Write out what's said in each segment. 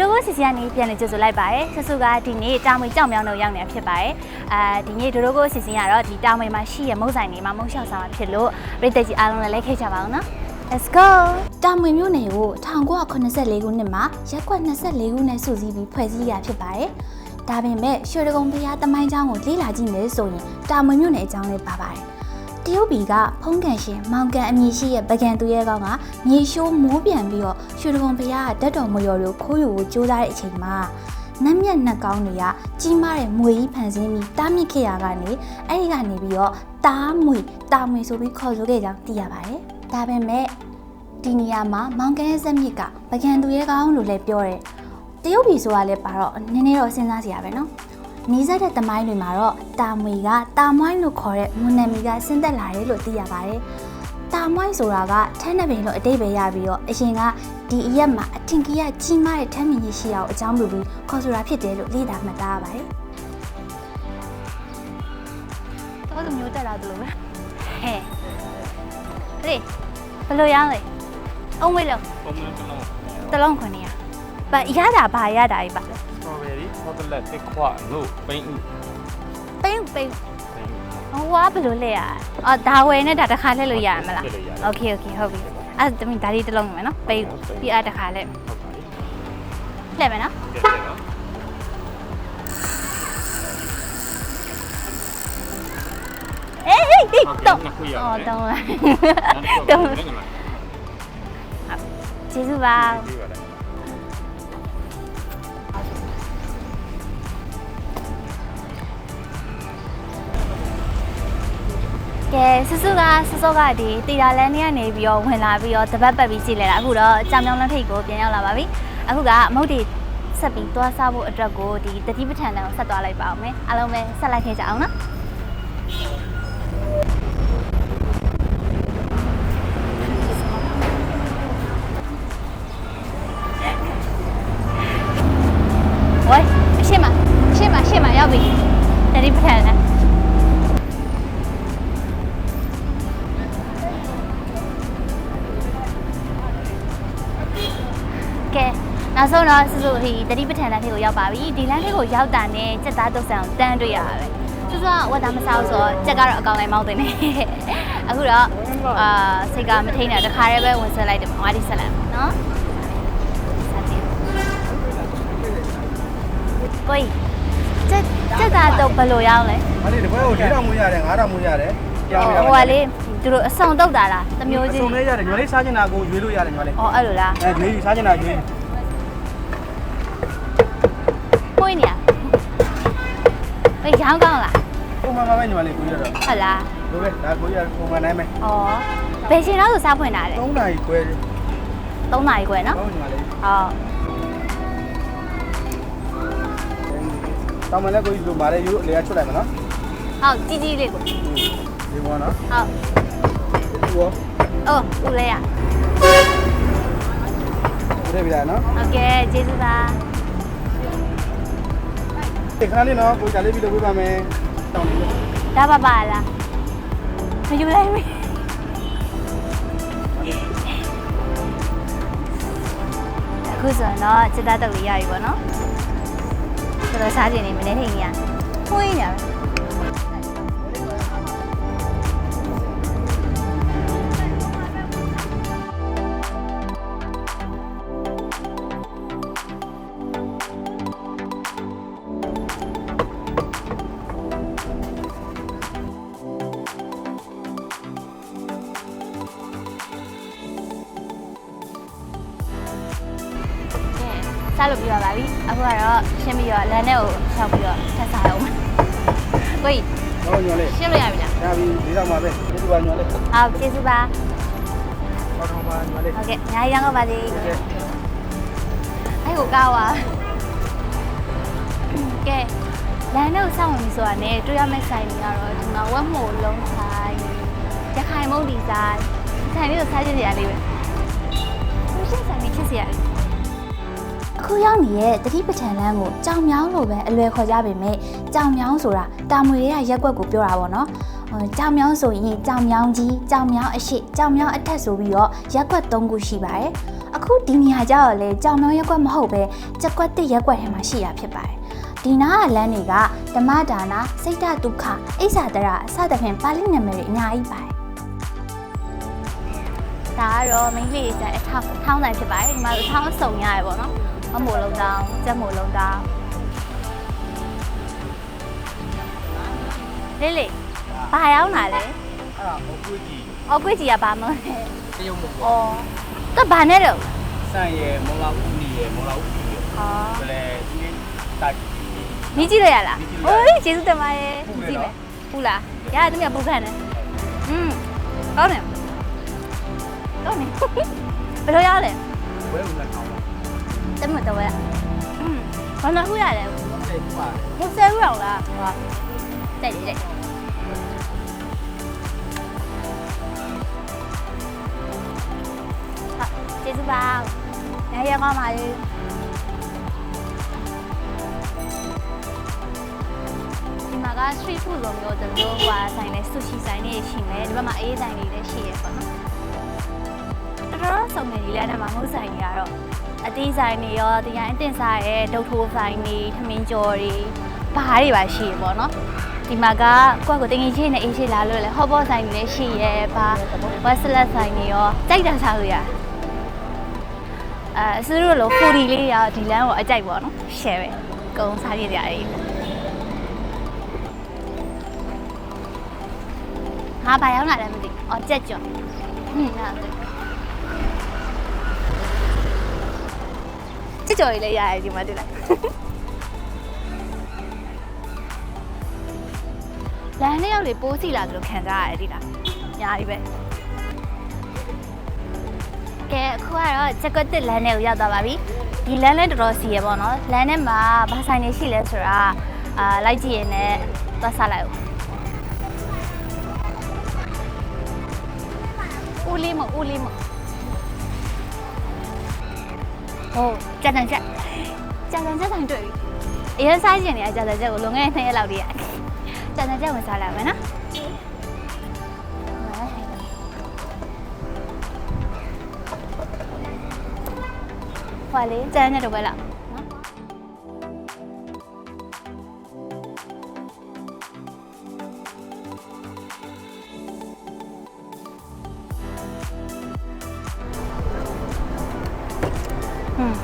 ဒိုဒိုကိုစီစီကနေပြန်လည်ကြိုဆိုလိုက်ပါတယ်ဆဆူကဒီနေ့တာမွေကြောက်မြောင်းတော့ရောက်နေတာဖြစ်ပါတယ်အာဒီနေ့ဒိုဒိုကိုစီစီကတော့ဒီတာမွေမှာရှိရမုတ်ဆိုင်တွေမှာမုတ်လျှောက်ဆောင်မှာဖြစ်လို့ပြည်သက်ကြီးအားလုံးလည်းလိုက်ခဲ့ကြပါအောင်နော် Let's go တာမွေမြို့နယ်ကို1984ခုနှစ်မှာရက်ကွက်24ခုနဲ့စုစည်းပြီးဖွဲ့စည်းရဖြစ်ပါတယ်ဒါပေမဲ့ရွှေဒဂုံဘုရားတမိုင်းကျောင်းကိုလေ့လာကြည့်မယ်ဆိုရင်တာမွေမြို့နယ်အကြောင်းလေးပါပါတယ် တရုတ်ပြည်ကဖုံးကန်ရှင်မောင်ကန်အမည်ရှိရဲ့ပကံသူရဲကောင်းကမြေရှိုးမိုးပြန်ပြီးတော့ရွှေဒဂုံဘုရားကဓာတ်တော်မယော်ကိုခိုးယူဖို့ကြိုးစားတဲ့အချိန်မှာနတ်မြတ်နှက်ကောင်းတွေကကြီးမားတဲ့မွေကြီးဖန်ဆင်းပြီးတားမြစ်ခဲ့ရကနေအဲ့ဒီကနေပြီးတော့တားမွေတာမွေဆိုပြီးခေါ်ဆိုခဲ့ကြောင်းသိရပါတယ်ဒါပေမဲ့ဒီနေရာမှာမောင်ကဲဇက်မြစ်ကပကံသူရဲကောင်းလို့လည်းပြောတယ်တရုတ်ပြည်ဆိုတာလည်းပါတော့နည်းနည်းတော့စဉ်းစားစရာပဲနော် နီးစပ်တဲ့တမိုင်းတွေမှာတော့တာမွေကတာမွိုင်းလို့ခေါ်တဲ့မွန်နမီကဆင်းသက်လာတယ်လို့သိရပါတယ်တာမွိုင်းဆိုတာကထန်းနှပင်လို့အတိတ်ပဲရပြီးတော့အရင်ကဒီအရက်မှာအထင်ကြီးကကြီးမားတဲ့ထန်းမြင်ကြီးရှိအောင်အကြောင်းပြုပြီးခေါ်ဆိုတာဖြစ်တယ်လို့လေ့လာမှတ်သားရပါတယ်တော့သူမျိုးတက်လာတယ်လို့ပဲဟဲ့ဟေးဘယ်လိုရမ်းလဲအုံးဝေးလို့ပုံမှန်ကလုံးတစ်လုံးခွန်နေရပါရတာဘာရတာကြီးပါလဲ စတော်ဘယ်ရီဟော့တလက်တစ်ခွာလို့ပိန်းဥ ပိန်းပိန်း ပိန်းဥ ဟိုကဘယ်လိုလဲရအော်ဒါဝယ်နဲ့ဒါတစ်ခါလှည့်လို့ရမလား လှည့်လို့ရတယ် โอเคโอเคဟုတ်ပြီအဲ့ဒါတမီးဒါလေးတစ်လုံးမယ်နော်ပိန်းပြီးအားတစ်ခါလှည့် ဟုတ်ပါပြီ လှည့်မယ်နော် ကဲကဲနော် အေးဟေးဟေးတော့ နှစ်ခုရ အော်တော့လား တုံး တော့ တယ်နော် ကျေးဇူးပါ ကဲဆဆူကဆစောကဒီတီတာလန်နေကနေပြီးတော့ဝင်လာပြီးတော့တပတ်ပတ်ပြီးကြည့်လဲတာအခုတော့ကြောင်မြောင်းလက်ထိတ်ကိုပြန်ရောက်လာပါပြီအခုကမုတ်တီဆက်ပြီးသွားစားဖို့အတွက်ကိုဒီတတိပဋ္ဌာန်တန်ကိုဆက်သွားလိုက်ပါအောင်မယ်အားလုံးပဲဆက်လိုက်ခဲ့ကြအောင်နော်ဝိုင်းအရှိမအရှိမအရှိမရောက်ပြီ နောက်ဆုံးတော့စစုဒီတတိပဋ္ဌာန်လမ်းလေးကိုရောက်ပါပြီဒီလမ်းလေးကိုရောက်တာနဲ့စက်သားတုတ်ဆန်ကိုတန်းတွေ့ရတာပဲစစုကဝတ်သားမစားဘူးဆိုတော့စက်ကတော့အကောင်လိုက်မောင်းတင်နေအခုတော့အာစိတ်ကမထိန်နဲ့တခါတည်းပဲဝင်ဆက်လိုက်တယ်ငါးဒီဆက်လိုက်နော်ဆက်ကြည့်ကိုကြီးစက်စက်သားတော့ဘယ်လိုရောင်းလဲ။အဲ့ဒီတပွဲကို၄တောင်မွေးရတယ်၅တောင်မွေးရတယ်။ပြောင်းရဟိုကလေသူတို့အစုံတုတ်တာလားတမျိုးချင်းစုံလေးရတယ်ညီမလေးစားချင်တာကိုရွေးလို့ရတယ်ညီမလေးအော်အဲ့လိုလား။အဲရွေးပြီးစားချင်တာရွေး ဘယ်ရောင်းကောင်းလား။ပုံမှန်ပါပဲညီမလေးကိုရတော့ဟုတ်လား။လိုပဲဒါကိုရပုံမှန်တိုင်းပဲဩဘယ်ချိန်တော့ဆိုစားဖွင့်တာလဲ။၃နာရီခွဲ3နာရီခွဲနော်ဟုတ်ညီမလေးဟုတ်။တောင်းမလဲကိုကြီးလိုမာလဲရိုးအလေကချွတ်လိုက်မယ်နော်ဟုတ်ကြီးကြီးလေးကို။ဒီဘောနော်ဟုတ်။ဒီဘောအိုးဦးလေးရပြည့်ပြီလားနော်ဟုတ်ကဲ့ကျေးဇူးပါ။ဒီ ခဏလေးနော်ကိုကြလေးပြီးလုပ်ပေးပါမယ်။တောင်းနေလို့ဒါပါပါလားမယူလိုက်ဘူးအခုဆိုရင်တော့စက်သားတုတ်လေးရပြီပေါ့နော်ဆိုတော့စားကြည့်နေမနေထိန်ကြီးရဖွင့်ရပဲ အခုကတော့ရှင်းပြီးတော့လမ်းထဲကိုရှောက်ပြီးတော့ထပ်စားအောင်ကိုကြီး။ဟုတ်ညီမလေးရှင်းလို့ရပြီလား။ဒါပြီး၄တောင်ပါပဲ။ဒီလိုပါညီမလေး။ဟုတ်ကျေးဇူးပါဟုတ်တော့ပါညီမလေးဟုတ်ကဲ့ညာရအောင်ပါစေ။ကဲအဲ့ကိုကောက်ပါကဲလမ်းထဲကိုစောင့်ဝင်ဆိုတာနဲ့တွေ့ရမယ့်ဆိုင်တွေကတော့ဒီမှာဝက်မို့လုံးဆိုင်ရခိုင်မုတ်ဒီဆိုင်ဆိုင်လေးကိုစားကြည့်ရလေးပဲသူရှင်းဆိုင်လေးချစ်စရာလေး အခုရောက်နေတဲ့တတိပဋ္ဌာန်လမ်းကိုကြောင်မြောင်းလို့ပဲအလွယ်ခေါ်ကြပေမဲ့ကြောင်မြောင်းဆိုတာတာမွေရဲ့ရက်ွက်ကိုပြောတာပေါ့နော်ဟိုကြောင်မြောင်းဆိုရင်ကြောင်မြောင်းကြီးကြောင်မြောင်းအရှိကြောင်မြောင်းအထက်ဆိုပြီးတော့ရက်ွက်၃ခုရှိပါတယ်အခုဒီနေရာကျတော့လေကြောင်မြောင်းရက်ကွက်မဟုတ်ပဲကြက်ကွက်တစ်ရက်ကွက်ထဲမှာရှိရဖြစ်ပါတယ်ဒီနားကလမ်းတွေကဓမ္မဒါနာစိတ်ဓာတ်ဒုက္ခအိဆာတရအစသဖြင့်ပါဠိနာမည်တွေအများကြီးပါတယ်ဒါကတော့မိန်းကလေးကျအထောင်းထောင်းဆိုင်ဖြစ်ပါတယ်ဒီမှာအထောင်းစုံရတယ်ပေါ့နော် မမို့လုံးတောင်းကြက်မို့လုံးတောင်းလေးလေးဘာရောက်လာလဲအဲ့ဒါဟိုကွေးကြီးအော်ကွေးကြီးကဘာမလဲတရုံမဩပေါ့တော့ဘာနဲ့တော့ဆန်ရယ်မောလာဦးနီရယ်မောလာဦးကြီးရယ်ဟောဘယ်လဲဒီတာကြီးမြည်ကြည့်လို့ရလားမြည်ကြည့်လို့ရတယ်ဟိုးကျေးဇူးတင်ပါရဲ့ဟုတ်မြည်ကဲ့ကြည့်နော်မယ်ဟုတ်လားရတယ်တမီးကပူခန့်တယ်อืมကောင်းတယ်ကောင်းတယ်ဘယ်လိုရလဲဝဲဦးလက်ကောင်း တမီးတော့ဝဲอืมဘာမှခုရတယ်တယ်ဟုတ်ပါတရုယ်ပ်ဆဲဦးအောင်လားဟာတိုက်တယ်တိုက်ဟာကျေးဇူးပါရရကောင်းပါလေဒီမှာက street food လိုမျိုးတို့လိုဟိုဆိုင်လဲ sushi ဆိုင်တွေရှိမယ်ဒီဘက်မှာအေးဆိုင်တွေလည်းရှိရပေါ့နော်တော်တော်စုံနေကြီးလဲအဲ့ဒါမှာမဟုတ်ဆိုင်တွေကတော့ အသေးဆိုင်တွေရောဒီတိုင်းအတင်စားရဲ့ဒုတ်ထိုးဆိုင်တွေထမင်းကြော်တွေဘားတွေပါရှိရပေါ့နော်ဒီမှာကကိုယ့်ကိုတင်ငင်ချင်းနဲ့အေးရှိလာလို့လဲဟော့ဘော့ဆိုင်တွေလည်းရှိရဲဘာဝက်စလက်ဆိုင်တွေရောကြိုက်တာစားလို့ရတယ်အဲအစရလို့ဖူဒီလေးရဒီလမ်းကိုအကြိုက်ပေါ့နော် share ပဲအကုန်စားရကြရတယ်ဟာဘာရောက်လာလဲမသိဘူးအော်ကြက်ကြော်ဟင်းဟာ ကြက်ကြော်လေးလည်းရတယ်ဒီမှာတွေ့လားလမ်းလေးရောက်လေပိုးစီလာသလိုခံစားရတယ်ဒီလားညာပြီပဲကဲအခုကတော့ချက်ကွက်တစ်လမ်းလေးကိုရောက်သွားပါပြီဒီလမ်းလေးတော်တော်စီရပေါ့နော်လမ်းထဲမှာဘာဆိုင်နေရှိလဲဆိုတာအာလိုက်ကြည့်ရင်လည်းသွားစားလိုက်ဦးဦးလေးမဦးလေးမ ဟိုကြက်တန်ချက်ကြက်တန်ချက်ဆိုင်တွေ့ပြီအရင်စားကျင်နေရကြက်တန်ချက်ကိုလွန်ခဲ့တဲ့နှစ်ရက်လောက်တည်းရကြက်တန်ချက်ဝင်စားလိုက်မယ်နော်ဟွာလေကျန်းနေတော့ပဲလား ဟွန်း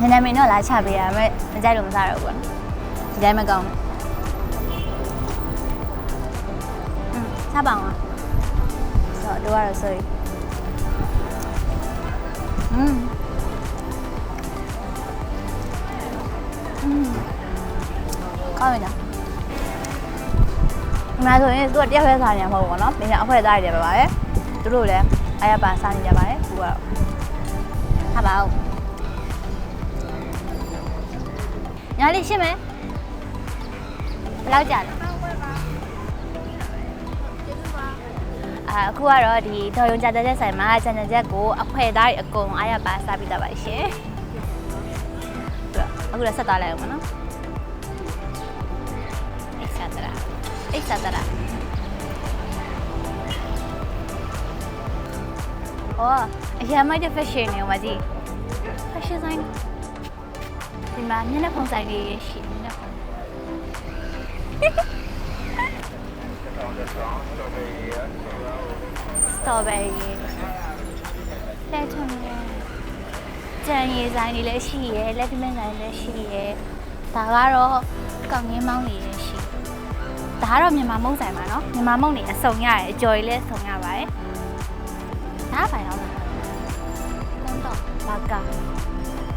နည်းနည်းမင်းတော့လာချပေးရမယ်မကြိုက်လို့မစားတော့ဘူးကွာဒီတိုင်းမကောင်းဘူးဟွန်းချပါအောင်ဆိုတော့တော့ဆိုရင်ဟွန်းอืมကောင်းပြီလားဒီမှာဆိုရင်သူကတယောက်ရဲစားနေမှာမဟုတ်ဘူးပေါ့နော်။မင်းကအဖွဲသားရတယ်ပဲပါပဲ။သူတို့လည်းအားရပါစားနေကြပါတယ်။သူကတော့ ဟာပါဦး။ညာလေးရှင်းမယ်။ဘယ်လောက်ကြာလဲ။အာအခုကတော့ဒီတော်ရုံကြာတဲ့ဆိုင်မှာဂျန်ဂျန်ချက်ကိုအဖွဲသားတွေအကုန်အားရပါစားပြီးတော့ပါရှင်။အခုလည်းဆက်သွားလိုက်အောင်မနော်။ etcetera etcetera အော် အရင်မိုက်တဲ့ fashion နေမှာကြည့် fashion ဆိုင်ဒီမှာမျက်နှာဖုံးဆိုင်လေးရှိမျက်နှာဖုံး strawberry လက်ထုံလေးကြံရည်ဆိုင်တွေလည်းရှိရယ်လက်တမင်းဆိုင်လည်းရှိရယ်ဒါကတော့ကောင်းငင်းမောင်းတွေလည်းရှိဒါကတော့မြန်မာမုန့်ဆိုင်ပါနော်မြန်မာမုန့်တွေအစုံရတယ်အကျော်ကြီးလည်းစုံရပါတယ် ဒါကဘာရောက်လဲကုန်းတော့ဘာကာ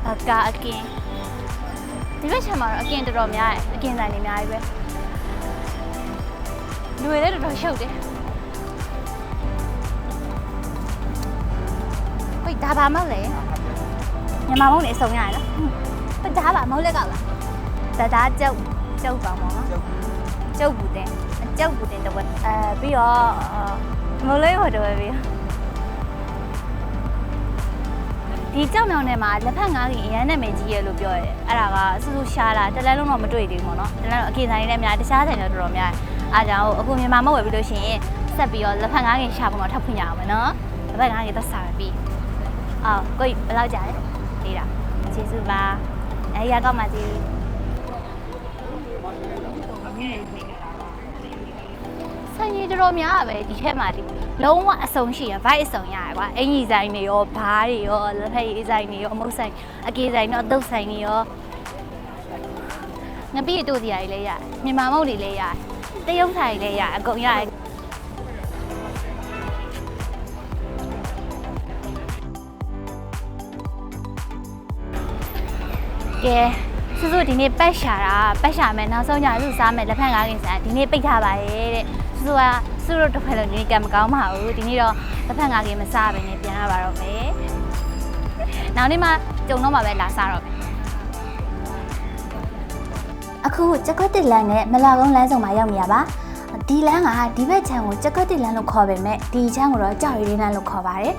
ဘာကာအကင်ဒီဘက်ချက်မှာတော့အကင်တော်တော်များတယ်အကင်ဆိုင်တွေအများကြီးပဲလူတွေလည်းတော်တော်ရှုပ်တယ်ဟိုဒါဘာမဟုတ်လဲမြန်မာမုန့်တွေအစုံရတယ်နော်ဟမ်ဒါဘာမဟုတ်လဲကောက်လားဒါဒါကျုပ်ကျုပ်ပါမော်နော်ကျုပ်ဘူးတင်ကျုပ်ဘူးတင်တော့အဲပြီးတော့မလေးဟိုတော့ပြီး ဒီကြောက်မြောင်ထဲမှာလက်ဖက်ငါးကြီးအရန်နာမည်ကြီးရလို့ပြောရတယ်အဲ့ဒါကဆူဆူရှားလာတလဲလုံးတော့မတွေ့သေးဘူးပေါ့နော်တလဲလုံးအကေဆိုင်လေးလည်းများတခြားဆိုင်တွေတော်တော်များအားကြောင့်အခုမြန်မာမဝယ်ပြီးလို့ရှိရင်ဆက်ပြီးတော့လက်ဖက်ငါးကြီးရှာဖို့တော့ထပ်ဖွင့်ရအောင်မယ်နော်လက်ဖက်ငါးကြီးသက်စားပြီးအော်ကိုကြီးဘယ်လောက်ကြာလဲလေးတာကျေးဇူးပါအဲရကောက်ပါစီ ဆိုင်ကြီးတော်တော်များပဲဒီထက်မှာဒီလုံးဝအစုံရှိရ vibe အစုံရရကွာအင်ကြီးဆိုင်တွေရောဘားတွေရောလက်ဖက်ရည်ဆိုင်တွေရောအမုတ်ဆိုင်အကေဆိုင်တော့အတုတ်ဆိုင်တွေရောငပိတို့စီရည်လည်းရမြန်မာမုတ်တွေလည်းရတရုတ်ဆိုင်လည်းရအကုန်ရတယ်ကဲစုစုဒီနေ့ပတ်ရှာတာပတ်ရှာမယ်နောက်ဆုံးညစုစားမယ်လက်ဖက်ငါးကင်ဆန်ဒီနေ့ပိတ်ထားပါရဲ့တဲ့ စုစုကစုတို့တစ်ဖက်လုံးဒီနေ့ကံမကောင်းပါဘူးဒီနေ့တော့လက်ဖက်ငါးကင်မစားဘဲနဲ့ပြန်ရပါတော့မယ်နောက်နေ့မှကြုံတော့မှပဲလာစားတော့မယ်အခုကြက်ကွက်တစ်လမ်းနဲ့မလာကုန်းလမ်းဆောင်မှာရောက်နေရပါဒီလမ်းကဒီဘက်ခြမ်းကိုကြက်ကွက်တစ်လမ်းလို့ခေါ်ပေမဲ့ဒီခြမ်းကိုတော့ကြောက်ရည်လမ်းလို့ခေါ်ပါတယ်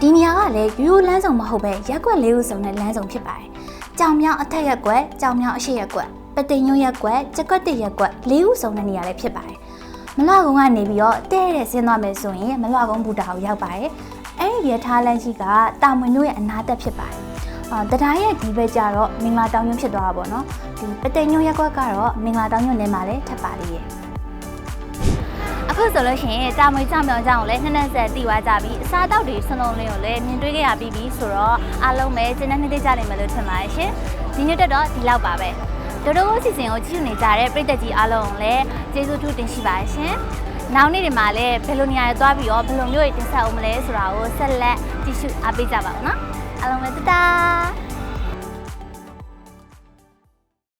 ဒီနေရာကလည်းရိုးရိုးလမ်းဆောင်မဟုတ်ပဲရက်ကွက်လေးခုစုံတဲ့လမ်းဆောင်ဖြစ်ပါတယ်ကြောင်မြောင်အထက်ရက်ကွက်ကြောင်မြောင်အရှိရက်ကွက်ပတိန်ညွန့်ရက်ကွက်ကြက်ကွက်တစ်ရက်ကွက်လေးဦးစုံတဲ့နေရာလေးဖြစ်ပါတယ် မလွကုန်းကနေပြီးတော့တဲ့တဲ့ဆင်းသွားမယ်ဆိုရင်မလွကုန်းဘူတာကိုရောက်ပါတယ်အဲ့ဒီရထားလမ်းကြီးကတာမွေတို့ရဲ့အနားတက်ဖြစ်ပါတယ်အာတရားရဲ့ဒီဘက်ကျတော့မင်္ဂလာတောင်ညွန့်ဖြစ်သွားတာပေါ့နော်ဒီပတိန်ညွန့်ရက်ကွက်ကတော့မင်္ဂလာတောင်ညွန့်ထဲမှာလည်းထပ်ပါသေးရဲ့အခုဆိုလို့ရှိရင်တာမွေကြောင်မြောင်ကြောင်ကိုလည်းနှစ်နှစ်ဆက်တီးသွားကြပြီအစားတောက်တွေဆွန်းလုံးလေးကိုလည်းမြင်တွေ့ခဲ့ရပြီးပြီဆိုတော့အားလုံးပဲကျင်းတဲ့နှစ်သိကြနိုင်မယ်လို့ထင်ပါတယ်ရှင်ဒီနေ့တက်တော့ဒီလောက်ပါပဲ ဒိုဒိုကိုစီစဉ်ကိုကြည့်နေကြတဲ့ပရိသတ်ကြီးအားလုံးကိုလည်းကျေးဇူးထူးတင်ရှိပါတယ်ရှင်နောက်နေ့တွေမှာလည်းဘယ်လိုနေရာတွေသွားပြီးတော့ဘယ်လိုမျိုးတွေတင်ဆက်အောင်မလဲဆိုတာကိုဆက်လက်ကြည့်ရှုအားပေးကြပါဦးနော်အားလုံးပဲတတား